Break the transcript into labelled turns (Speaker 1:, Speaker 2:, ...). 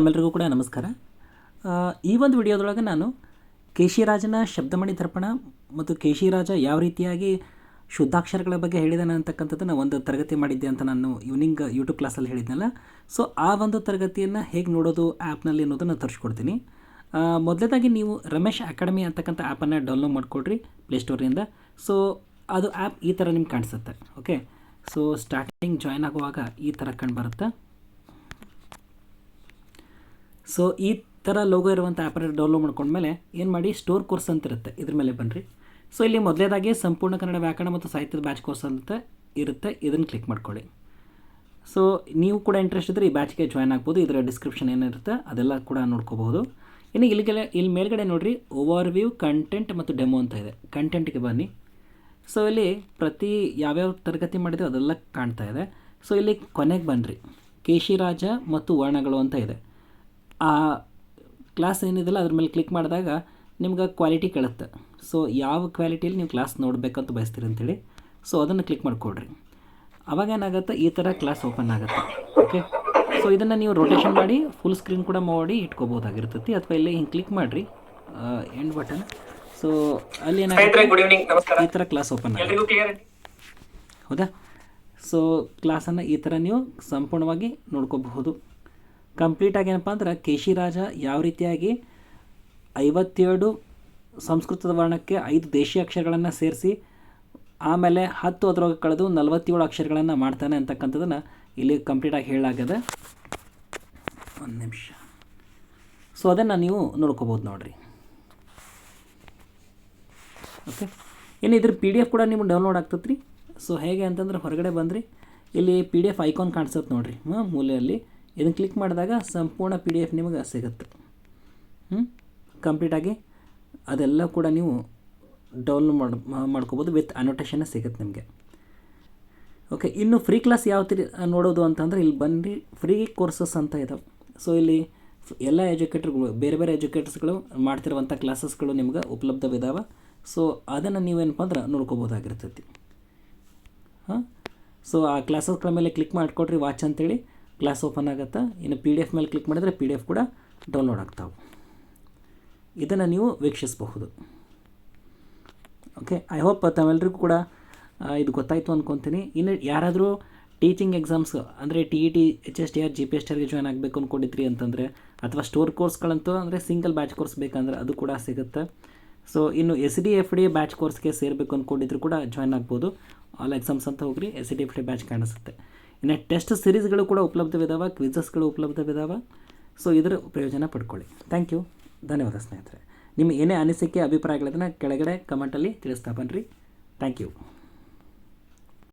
Speaker 1: ತಮ್ಮೆಲ್ಲರಿಗೂ ಕೂಡ ನಮಸ್ಕಾರ. ಈ ಒಂದು ವಿಡಿಯೋದೊಳಗೆ ನಾನು ಕೇಶಿರಾಜನ ಶಬ್ದಮಣಿ ದರ್ಪಣ ಮತ್ತು ಕೇಶಿರಾಜ ಯಾವ ರೀತಿಯಾಗಿ ಶುದ್ಧಾಕ್ಷರಗಳ ಬಗ್ಗೆ ಹೇಳಿದಾನೆ ಅಂತಕ್ಕಂಥದ್ದನ್ನು ಒಂದು ತರಗತಿ ಮಾಡಿದ್ದೆ ಅಂತ ನಾನು ಈವ್ನಿಂಗ್ ಯೂಟ್ಯೂಬ್ ಕ್ಲಾಸಲ್ಲಿ ಹೇಳಿದ್ನಲ್ಲ. ಸೊ ಆ ಒಂದು ತರಗತಿಯನ್ನು ಹೇಗೆ ನೋಡೋದು ಆ್ಯಪ್ನಲ್ಲಿ ಅನ್ನೋದನ್ನು ತರಿಸ್ಕೊಡ್ತೀನಿ. ಮೊದಲೇದಾಗಿ ನೀವು ರಮೇಶ್ ಅಕಾಡೆಮಿ ಅಂತಕ್ಕಂಥ ಆ್ಯಪನ್ನು ಡೌನ್ಲೋಡ್ ಮಾಡಿಕೊಡ್ರಿ ಪ್ಲೇಸ್ಟೋರಿಂದ ಸೊ ಅದು ಆ್ಯಪ್ ಈ ಥರ ನಿಮ್ಗೆ ಕಾಣಿಸುತ್ತೆ. ಓಕೆ ಸೊ ಸ್ಟಾರ್ಟಿಂಗ್ ಜಾಯ್ನ್ ಆಗುವಾಗ ಈ ಥರ ಕಂಡು ಬರುತ್ತೆ. ಸೊ ಈ ಥರ ಲೋಗೋ ಇರುವಂಥ ಆ್ಯಪನ್ನು ಡೌನ್ಲೋಡ್ ಮಾಡ್ಕೊಂಡ್ಮೇಲೆ ಏನು ಮಾಡಿ ಸ್ಟೋರ್ ಕೋರ್ಸ್ ಅಂತ ಇರುತ್ತೆ. ಇದ್ರ ಮೇಲೆ ಬನ್ನಿರಿ ಸೊ ಇಲ್ಲಿ ಮೊದಲೇದಾಗಿ ಸಂಪೂರ್ಣ ಕನ್ನಡ ವ್ಯಾಕರಣ ಮತ್ತು ಸಾಹಿತ್ಯದ ಬ್ಯಾಚ್ ಕೋರ್ಸ್ ಅಂತ ಇರುತ್ತೆ. ಇದನ್ನು ಕ್ಲಿಕ್ ಮಾಡ್ಕೊಳ್ಳಿ. ಸೊ ನೀವು ಕೂಡ ಇಂಟ್ರೆಸ್ಟ್ ಇದ್ದರೆ ಈ ಬ್ಯಾಚ್ಗೆ ಜಾಯ್ನ್ ಆಗ್ಬೋದು. ಇದರ ಡಿಸ್ಕ್ರಿಪ್ಷನ್ ಏನಿರುತ್ತೆ ಅದೆಲ್ಲ ಕೂಡ ನೋಡ್ಕೋಬಹುದು. ಇನ್ನು ಇಲ್ಲಿಗೆಲ್ಲ ಇಲ್ಲಿ ಮೇಲ್ಗಡೆ ನೋಡಿರಿ ಓವರ್ ವ್ಯೂ ಕಂಟೆಂಟ್ ಮತ್ತು ಡೆಮೋ ಅಂತ ಇದೆ. ಕಂಟೆಂಟ್ಗೆ ಬನ್ನಿ. ಸೊ ಇಲ್ಲಿ ಪ್ರತಿ ಯಾವ್ಯಾವ ತರಗತಿ ಮಾಡಿದ್ರೆ ಅದೆಲ್ಲ ಕಾಣ್ತಾ ಇದೆ. ಸೊ ಇಲ್ಲಿ ಕೊನೆಗೆ ಬನ್ನಿರಿ ಕೇಶಿರಾಜ ಮತ್ತು ವರ್ಣಗಳು ಅಂತ ಇದೆ. ಆ ಕ್ಲಾಸ್ ಏನಿದೆಯಲ್ಲ ಅದ್ರ ಮೇಲೆ ಕ್ಲಿಕ್ ಮಾಡಿದಾಗ ನಿಮ್ಗೆ ಕ್ವಾಲಿಟಿ ಕೇಳುತ್ತೆ. ಸೊ ಯಾವ ಕ್ವಾಲಿಟಿಯಲ್ಲಿ ನೀವು ಕ್ಲಾಸ್ ನೋಡಬೇಕಂತ ಬಯಸ್ತೀರಿ ಅಂತೇಳಿ ಸೊ ಅದನ್ನು ಕ್ಲಿಕ್ ಮಾಡಿಕೊಡ್ರಿ ಅವಾಗ ಏನಾಗುತ್ತೆ ಈ ಥರ ಕ್ಲಾಸ್ ಓಪನ್ ಆಗುತ್ತೆ. ಓಕೆ ಸೊ ಇದನ್ನು ನೀವು ರೊಟೇಷನ್ ಮಾಡಿ ಫುಲ್ ಸ್ಕ್ರೀನ್ ಕೂಡ ಮಾಡಿ ಇಟ್ಕೋಬೋದಾಗಿರ್ತೈತಿ. ಅಥವಾ ಇಲ್ಲಿ ಹಿಂಗೆ ಕ್ಲಿಕ್ ಮಾಡಿರಿ ಎಂಡ್ ಬಟನ್ ಸೊ ಅಲ್ಲಿ ಏನಾಗುತ್ತೆ
Speaker 2: ಗುಡ್ ಈವ್ನಿಂಗ್ ನಮಸ್ಕಾರ.
Speaker 1: ಈ ಥರ ಕ್ಲಾಸ್ ಓಪನ್ ಆಗುತ್ತೆ. ಹೌದಾ? ಸೊ ಕ್ಲಾಸನ್ನು ಈ ಥರ ನೀವು ಸಂಪೂರ್ಣವಾಗಿ ನೋಡ್ಕೋಬಹುದು. ಕಂಪ್ಲೀಟಾಗಿ ಏನಪ್ಪ ಅಂದ್ರೆ ಕೇಶಿರಾಜ ಯಾವ ರೀತಿಯಾಗಿ ಐವತ್ತೇಳು ಸಂಸ್ಕೃತದ ವರ್ಣಕ್ಕೆ ಐದು ದೇಶೀಯ ಅಕ್ಷರಗಳನ್ನು ಸೇರಿಸಿ, ಆಮೇಲೆ ಹತ್ತು ಅದರೊಳಗೆ ಕಳೆದು ನಲವತ್ತೇಳು ಅಕ್ಷರಗಳನ್ನು ಮಾಡ್ತಾನೆ ಅಂತಕ್ಕಂಥದ್ದನ್ನು ಇಲ್ಲಿ ಕಂಪ್ಲೀಟಾಗಿ ಹೇಳಲಾಗಿದೆ ಒಂದು ನಿಮಿಷ. ಸೊ ಅದನ್ನು ನೀವು ನೋಡ್ಕೋಬೋದು ನೋಡಿರಿ. ಓಕೆ ಇನ್ನು ಇದ್ರ ಪಿ ಎಫ್ ಕೂಡ ನಿಮ್ಗೆ ಡೌನ್ಲೋಡ್ ಆಗ್ತದೆ ರೀ ಸೊ ಹೇಗೆ ಅಂತಂದ್ರೆ ಹೊರಗಡೆ ಬಂದ್ರಿ. ಇಲ್ಲಿ ಪಿ ಡಿ ಎಫ್ ಐಕಾನ್ ಕಾಣಿಸುತ್ತೆ ನೋಡಿರಿ, ಹಾಂ, ಮೂಲೆಯಲ್ಲಿ. ಇದನ್ನು ಕ್ಲಿಕ್ ಮಾಡಿದಾಗ ಸಂಪೂರ್ಣ ಪಿ ಡಿ ಎಫ್ ನಿಮಗೆ ಸಿಗುತ್ತೆ. ಹ್ಞೂ ಕಂಪ್ಲೀಟಾಗಿ ಅದೆಲ್ಲ ಕೂಡ ನೀವು ಡೌನ್ಲೋಡ್ ಮಾಡಿ ಮಾಡ್ಕೋಬೋದು ವಿತ್ ಅನೋಟೇಷನ್ ಸಿಗುತ್ತೆ ನಿಮಗೆ. ಓಕೆ ಇನ್ನು ಫ್ರೀ ಕ್ಲಾಸ್ ಯಾವ ತಿ ನೋಡೋದು ಅಂತಂದರೆ ಇಲ್ಲಿ ಬನ್ನಿ ಫ್ರೀ ಕೋರ್ಸಸ್ ಅಂತ ಇದಾವೆ. ಸೊ ಇಲ್ಲಿ ಎಲ್ಲ ಎಜುಕೇಟರ್ಗಳು ಬೇರೆ ಬೇರೆ ಎಜುಕೇಟರ್ಸ್ಗಳು ಮಾಡ್ತಿರುವಂಥ ಕ್ಲಾಸಸ್ಗಳು ನಿಮ್ಗೆ ಉಪಲಬ್ಧವಿದ್ದಾವೆ ಸೊ ಅದನ್ನು ನೀವೇನಪ್ಪ ಅಂದ್ರೆ ನೋಡ್ಕೋಬೋದಾಗಿರ್ತೈತಿ. ಹಾಂ? ಸೊ ಆ ಕ್ಲಾಸಸ್ಗಳ ಮೇಲೆ ಕ್ಲಿಕ್ ಮಾಡಿಕೊಡ್ರಿ ವಾಚ್ ಅಂತೇಳಿ. ಕ್ಲಾಸ್ ಓಪನ್ ಆಗುತ್ತೆ? ಇನ್ನು ಪಿ ಡಿ ಎಫ್ ಮೇಲೆ ಕ್ಲಿಕ್ ಮಾಡಿದ್ರೆ ಪಿ ಡಿ ಎಫ್ ಕೂಡ ಡೌನ್ಲೋಡ್ ಆಗ್ತಾವೆ. ಇದನ್ನು ನೀವು ವೀಕ್ಷಿಸಬಹುದು. ಓಕೆ ಐ ಹೋಪ್ ತಾವೆಲ್ಲರಿಗೂ ಕೂಡ ಇದು ಗೊತ್ತಾಯಿತು ಅಂದ್ಕೊತೀನಿ ಇನ್ನು ಯಾರಾದರೂ ಟೀಚಿಂಗ್ ಎಕ್ಸಾಮ್ಸ್ ಅಂದರೆ T E T H S T R G P S T ಆರ್ಗೆ join ಆಗಬೇಕು ಅಂದ್ಕೊಂಡಿದ್ರಿ ಅಂತಂದರೆ, ಅಥವಾ ಸ್ಟೋರ್ ಕೋರ್ಸ್ಗಳಂತೂ ಅಂದರೆ ಸಿಂಗಲ್ ಬ್ಯಾಚ್ ಕೋರ್ಸ್ ಬೇಕಂದ್ರೆ ಅದು ಕೂಡ ಸಿಗುತ್ತೆ. ಸೊ ಇನ್ನು S D F D batch ಕೋರ್ಸ್ಗೆ ಸೇರಬೇಕು ಅಂದ್ಕೊಂಡಿದ್ರು ಕೂಡ ಜಾಯ್ನ್ ಆಗ್ಬೋದು. ಆಲ್ ಎಕ್ಸಾಮ್ಸ್ ಅಂತ ಹೋಗ್ರಿ S D F D batch ಕಾಣಿಸುತ್ತೆ. ಇನ್ನು ಟೆಸ್ಟ್ ಸಿರೀಸ್ಗಳು ಕೂಡ ಉಪಲಬ್ಧವಿದ್ದಾವೆ ಕ್ವಿಜಸ್ಗಳು ಉಪಲಬ್ಧವಿದ್ದಾವೆ ಸೊ ಇದರ ಪ್ರಯೋಜನ ಪಡ್ಕೊಳ್ಳಿ. ಥ್ಯಾಂಕ್ ಯು ಧನ್ಯವಾದ ಸ್ನೇಹಿತರೆ. ನಿಮ್ಮ ಏನೇ ಅನಿಸಿಕೆ, ಅಭಿಪ್ರಾಯಗಳನ್ನು ಕೆಳಗಡೆ ಕಮೆಂಟಲ್ಲಿ ತಿಳಿಸ್ತಾ ಬನ್ನಿರಿ ಥ್ಯಾಂಕ್ ಯು